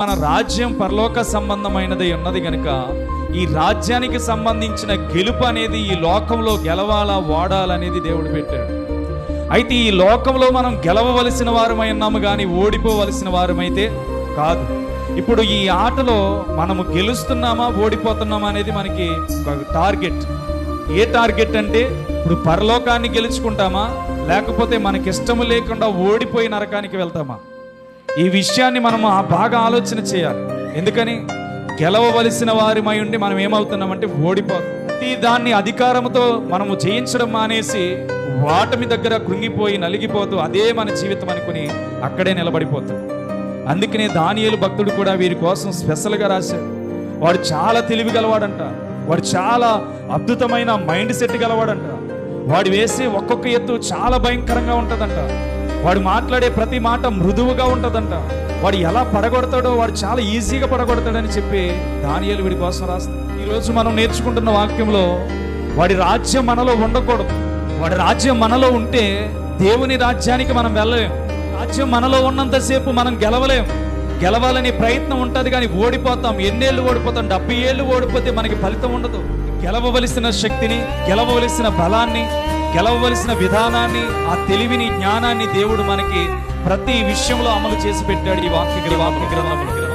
మన రాజ్యం పరలోక సంబంధమైనది ఉన్నది కనుక ఈ రాజ్యానికి సంబంధించిన గెలుపు అనేది ఈ లోకంలో గెలవాలా వాడాలనేది దేవుడు పెట్టాడు. అయితే ఈ లోకంలో మనం గెలవవలసిన వారమై ఉన్నాము కానీ ఓడిపోవలసిన వారమైతే కాదు. ఇప్పుడు ఈ ఆటలో మనము గెలుస్తున్నామా ఓడిపోతున్నామా అనేది మనకి ఒక టార్గెట్. ఏ టార్గెట్ అంటే ఇప్పుడు పరలోకాన్ని గెలుచుకుంటామా లేకపోతే మనకిష్టము లేకుండా ఓడిపోయి నరకానికి వెళ్తామా? ఈ విషయాన్ని మనం ఆ బాగా ఆలోచన చేయాలి. ఎందుకని? గెలవవలసిన వారిమై ఉండి మనం ఏమవుతున్నామంటే ఓడిపోతాం. ప్రతి దాన్ని అధికారంతో మనము జయించడం మానేసి వాటమి దగ్గర కృంగిపోయి నలిగిపోతూ అదే మన జీవితం అనుకుని అక్కడే నిలబడిపోతాం. అందుకనే దానియలు భక్తుడు కూడా వీరి కోసం స్పెషల్గా రాశాడు. వాడు చాలా తెలివి గలవాడంట. వాడు చాలా అద్భుతమైన మైండ్ సెట్ గలవాడంట. వాడు వేసే ఒక్కొక్క ఎత్తు చాలా భయంకరంగా ఉంటుందంట. వాడు మాట్లాడే ప్రతి మాట మృదువుగా ఉంటుందంట. వాడు ఎలా పడగొడతాడో వాడు చాలా ఈజీగా పడగొడతాడని చెప్పి దానియాలు వీడి కోసం రాస్తాడు ఈరోజు మనం నేర్చుకుంటున్న వాక్యంలో వాడి రాజ్యం మనలో ఉండకూడదు. వాడి రాజ్యం మనలో ఉంటే దేవుని రాజ్యానికి మనం వెళ్ళలేం. రాజ్యం మనలో ఉన్నంతసేపు మనం గెలవలేం. గెలవాలనే ప్రయత్నం ఉంటుంది కానీ ఓడిపోతాం. ఎన్నేళ్ళు ఓడిపోతాం? డెబ్బై ఏళ్ళు ఓడిపోతే మనకి ఫలితం ఉండదు. గెలవవలసిన శక్తిని గెలవవలసిన బలాన్ని గెలవవలసిన విధానాన్ని ఆ తెలివిని జ్ఞానాన్ని దేవుడు మనకి ప్రతి విషయంలో అమలు చేసి పెట్టాడు ఈ వాక్య వాక్య